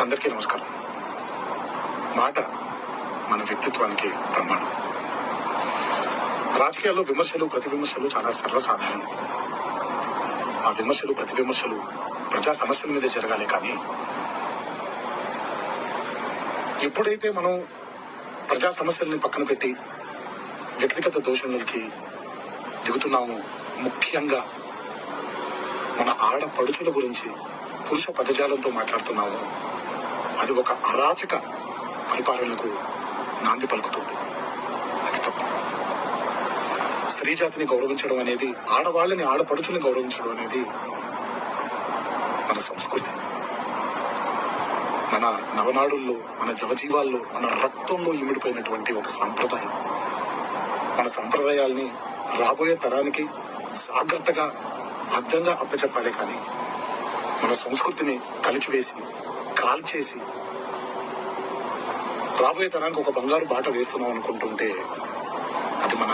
అందరికీ నమస్కారం. మాట మన వ్యక్తిత్వానికి ప్రమాణం. రాజకీయాల్లో విమర్శలు ప్రతి విమర్శలు చాలా సర్వసాధారణం. ఆ విమర్శలు ప్రతి విమర్శలు ప్రజా సమస్యల మీద జరగాలి కానీ ఎప్పుడైతే మనం ప్రజా సమస్యల్ని పక్కన పెట్టి వ్యక్తిగత దోషణలకి దిగుతున్నాము ముఖ్యంగా మన ఆడపడుచుల గురించి పురుష పదజాలంతో మాట్లాడుతున్నాము అది ఒక అరాచక పరిపాలనకు నాంది పలుకుతుంది. అది తప్పు. స్త్రీ జాతిని గౌరవించడం అనేది ఆడవాళ్ళని ఆడపడుచుని గౌరవించడం అనేది మన సంస్కృతి. మన నవనాడుల్లో మన జవజీవాల్లో మన రక్తంలో ఇమిడిపోయినటువంటి ఒక సంప్రదాయం. మన సంప్రదాయాల్ని రాబోయే తరానికి జాగ్రత్తగా భద్రంగా అప్పచెప్పాలి కానీ మన సంస్కృతిని కలిచివేసి కాల్ చేసి రాబోయే తరానికి ఒక బంగారు బాట వేస్తున్నాం అనుకుంటుంటే అది మన